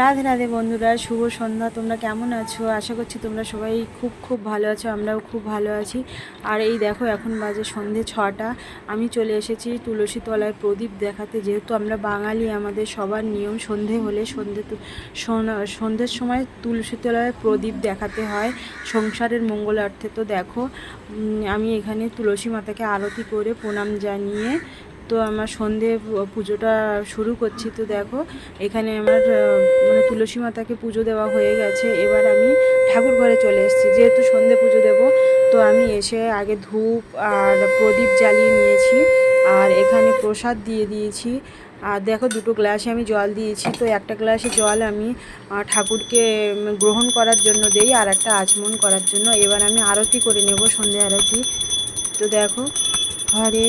রাধে রাধে বন্ধুরা, শুভ সন্ধ্যা। তোমরা কেমন আছো? আশা করছি তোমরা সবাই খুব খুব ভালো আছো, আমরাও খুব ভালো আছি। আর এই দেখো, এখন বাজে সন্ধে ছটা। আমি চলে এসেছি তুলসী তলায় প্রদীপ দেখাতে। যেহেতু আমরা বাঙালি, আমাদের সবার নিয়ম সন্ধে হলে সন্ধে সন্ধ্যের সময় তুলসী তলায় প্রদীপ দেখাতে হয়। সংসারের মঙ্গলার্থে। তো দেখো আমি এখানে তুলসী মাতাকে আরতি করে প্রণাম জানিয়ে তো আমার সন্ধে পুজোটা শুরু করছি। তো দেখো, এখানে আমার মানে তুলসী মাতাকে পুজো দেওয়া হয়ে গেছে। এবার আমি ঠাকুর ঘরে চলে এসেছি। যেহেতু সন্ধে পুজো দেব, তো আমি এসে আগে ধূপ আর প্রদীপ জ্বালিয়ে নিয়েছি। আর এখানে প্রসাদ দিয়ে দিয়েছি। আর দেখো, দুটো গ্লাসে আমি জল দিয়েছি। তো একটা গ্লাসে জল আমি ঠাকুরকে গ্রহণ করার জন্য দেই আর একটা আচমন করার জন্য। এবার আমি আরতি করে নেব, সন্ধে আরতি। তো দেখো, হরে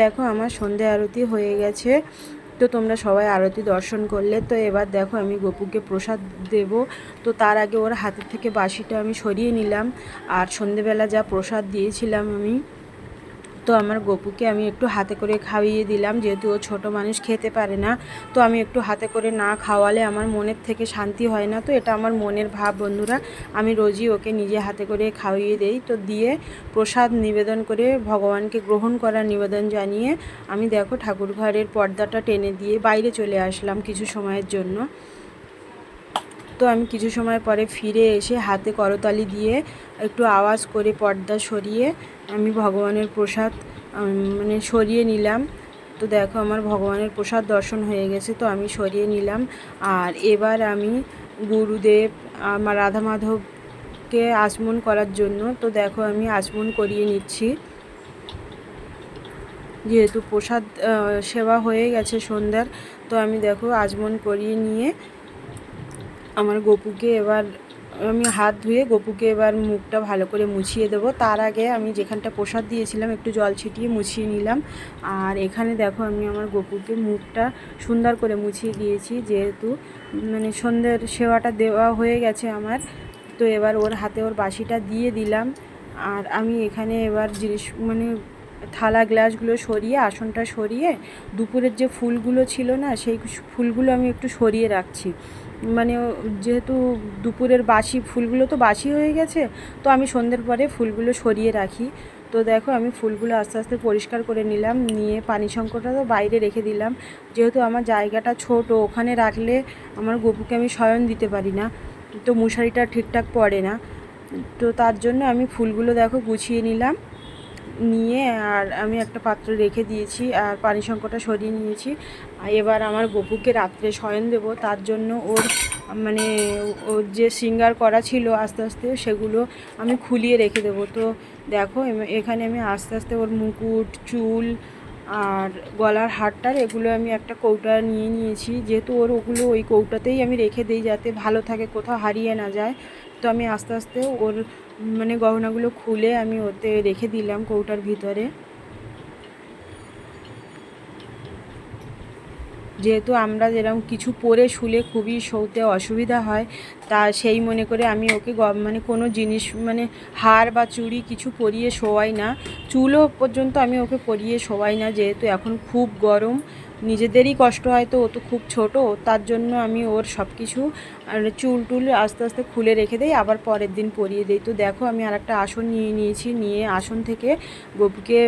দেখো আমার সন্ধে আরতি হয়ে গেছে, তো তোমরা সবাই আরতি দর্শন করলে। তো এবার দেখো আমি গপুকে প্রসাদ দেব, তো তার আগে ওর হাতের থেকে বাসিটা আমি সরিয়ে নিলাম। আর সন্ধেবেলা যা প্রসাদ দিয়েছিলাম আমি তো আমার গপুকে আমি একটু হাতে করে খাইয়ে দিলাম, যেহেতু ও ছোটো মানুষ খেতে পারে না। তো আমি একটু হাতে করে না খাওয়ালে আমার মনের থেকে শান্তি হয় না। তো এটা আমার মনের ভাব, বন্ধুরা। আমি রোজই ওকে নিজে হাতে করে খাইয়ে দেই। তো দিয়ে প্রসাদ নিবেদন করে ভগবানকে গ্রহণ করার নিবেদন জানিয়ে আমি দেখো ঠাকুর ঘরের পর্দাটা টেনে দিয়ে বাইরে চলে আসলাম কিছু সময়ের জন্য। তো আমি কিছু সময় পরে ফিরে এসে হাতে করতালি দিয়ে একটু আওয়াজ করে পর্দা সরিয়ে আমি ভগবানের প্রসাদ মানে সরিয়ে নিলাম। তো দেখো আমার ভগবানের প্রসাদ দর্শন হয়ে গেছে, তো আমি সরিয়ে নিলাম। আর এবার আমি গুরুদেব, আমার রাধা মাধবকে আচমন করার জন্য, তো দেখো আমি আচমন করিয়ে নিচ্ছি। যেহেতু প্রসাদ সেবা হয়ে গেছে সন্ধ্যার, তো আমি দেখো আচমন করিয়ে নিয়ে আমার গপুকে এবার, আমি হাত ধুয়ে গপুকে এবার মুখটা ভালো করে মুছিয়ে দেবো। তার আগে আমি যেখানটা প্রসাদ দিয়েছিলাম, একটু জল ছিটিয়ে মুছিয়ে নিলাম। আর এখানে দেখো, আমি আমার গপুকে মুখটা সুন্দর করে মুছিয়ে দিয়েছি, যেহেতু মানে সন্ধ্যের সেবাটা দেওয়া হয়ে গেছে আমার। তো এবার ওর হাতে ওর বাসিটা দিয়ে দিলাম। আর আমি এখানে এবার জিনিস মানে থালা গ্লাসগুলো সরিয়ে, আসনটা সরিয়ে, দুপুরের যে ফুলগুলো ছিল না, সেই ফুলগুলো আমি একটু সরিয়ে রাখছি। মানে যেহেতু দুপুরের বাসি, ফুলগুলো তো বাসি হয়ে গেছে, তো আমি সন্ধ্যের পরে ফুলগুলো সরিয়ে রাখি। তো দেখো, আমি ফুলগুলো আস্তে আস্তে পরিষ্কার করে নিলাম, নিয়ে পানি সংকটটা তো বাইরে রেখে দিলাম। যেহেতু আমার জায়গাটা ছোট, ওখানে রাখলে আমার গপুকে আমি শয়ন দিতে পারি না, তো মশারিটা ঠিকঠাক পড়ে না। তো তার জন্য আমি ফুলগুলো দেখো গুছিয়ে নিলাম। নিয়ে আর আমি একটা পাত্র রেখে দিয়েছি আর পানি সংকটটা সরিয়ে নিয়েছি। আর এবার আমার গপুকে রাত্রে শয়ন দেবো। তার জন্য ওর মানে ওর যে সিঙ্গার করা ছিল আস্তে আস্তে সেগুলো আমি খুলিয়ে রেখে দেবো। তো দেখো এখানে আমি আস্তে আস্তে ওর মুকুট, চুল আর গলার হারটার এগুলো আমি একটা কৌটা নিয়ে নিয়েছি। যেহেতু ওর ওগুলো ওই কৌটাতেই আমি রেখে দিই যাতে ভালো থাকে, কোথাও হারিয়ে না যায়। তো আমি আস্তে আস্তে ওর মানে গহনাগুলো খুলে আমি ওতে রেখে দিলাম কৌটার ভিতরে। যেহেতু আমরা যেরকম কিছু পরে শুলে খুবই শৌতে অসুবিধা হয়, তা সেই মনে করে আমি ওকে মানে কোনো জিনিস মানে হার বা চুড়ি কিছু পরিয়ে শোয়াই না। চুলও পর্যন্ত আমি ওকে পরিয়ে শোয়াই না, যেহেতু এখন খুব গরম। নিজেদেরই কষ্ট হয় তো, ও তো খুব ছোট, তার জন্য আমি ওর সব কিছু চুল টুল আস্তে আস্তে খুলে রেখে দেই, আবার পরের দিন পরিয়ে দিই। তো দেখো, আমি আর একটা আসন নিয়ে নিয়েছি, নিয়ে আসন থেকে গপুকে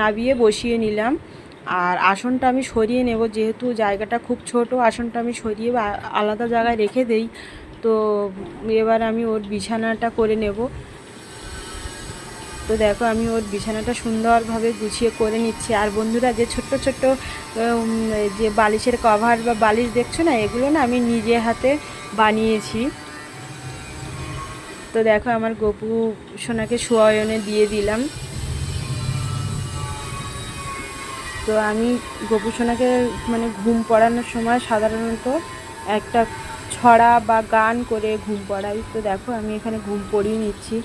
নাবিয়ে বসিয়ে নিলাম। আর আসনটা আমি সরিয়ে নেব, যেহেতু জায়গাটা খুব ছোট, আসনটা আমি সরিয়ে আলাদা জায়গায় রেখে দেই। তো এবার আমি ওর বিছানাটা করে নেব। তো দেখো আমি ওর বিছানাটা সুন্দরভাবে গুছিয়ে করে নিচ্ছি। আর বন্ধুরা, যে ছোট্ট ছোট্ট যে বালিশের কভার বা বালিশ দেখছ না, এগুলো না আমি নিজে হাতে বানিয়েছি। তো দেখো আমার গপু সোনাকে সোয়ায়নে দিয়ে দিলাম। তো আমি গপু সোনাকে মানে ঘুম পড়ানোর সময় সাধারণত একটা ছড়া বা গান করে ঘুম পড়াই। তো দেখো আমি এখানে ঘুম পড়িয়ে নিচ্ছি।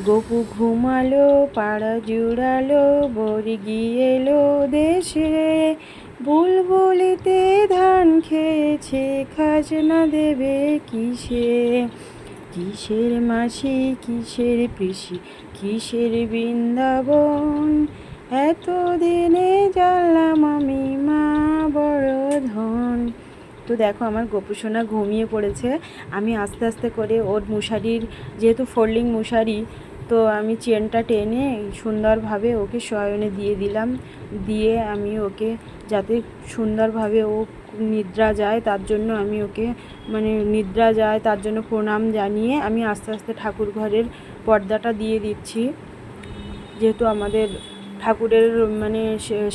গপু ঘুমালো, পাড়া জুড়ালো, বড়ি গিয়ে এলো দেশে। বুলবুলিতে ধান খেয়েছে, খাজনা দেবে কিসে? কিসের মাসি, কিসের পিসি, কিসের বৃন্দাবন? এতদিনে জানলাম আমি মা বড় ধন। তো দেখো আমার গোপুসোনা ঘুমিয়ে পড়েছে। আমি আস্তে আস্তে করে ওর মশারির, যেহেতু ফোল্ডিং মশারি, তো আমি চেনটা টেনে সুন্দরভাবে ওকে শয়নে দিয়ে দিলাম। দিয়ে আমি ওকে, যাতে সুন্দরভাবে ও নিদ্রা যায়, তার জন্য আমি ওকে মানে নিদ্রা যায়, তার জন্য প্রণাম জানিয়ে আমি আস্তে আস্তে ঠাকুর ঘরের পর্দাটা দিয়ে দিচ্ছি। যেহেতু আমাদের ঠাকুরের মানে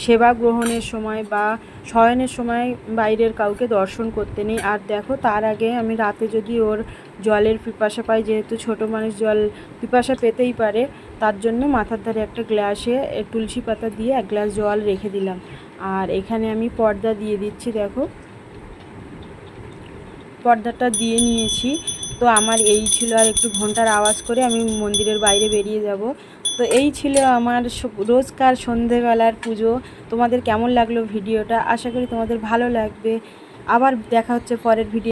সেবা গ্রহণের সময় বা শয়নের সময় বাইরের কাউকে দর্শন করতে নেই। আর দেখো, তার আগে আমি রাতে যদি ওর জলের পিপাসা পাই, যেহেতু ছোট মানুষ জল পিপাসা পেতেই পারে, তার জন্য মাথার ধারে একটা গ্লাসে তুলসী পাতা দিয়ে এক গ্লাস জল রেখে দিলাম। আর এখানে আমি পর্দা দিয়ে দিচ্ছি, দেখো। পর্দাটা দিয়ে নিয়েছি। তো আমার এই ছিল, আর একটু ঘণ্টার আওয়াজ করে আমি মন্দিরের বাইরে বেরিয়ে যাব। তো এই ছিল আমার রোজকার সন্ধেবেলার পুজো। তোমাদের কেমন লাগল ভিডিওটা? আশা করি তোমাদের ভালো লাগবে। আবার দেখা হচ্ছে পরের ভিডিও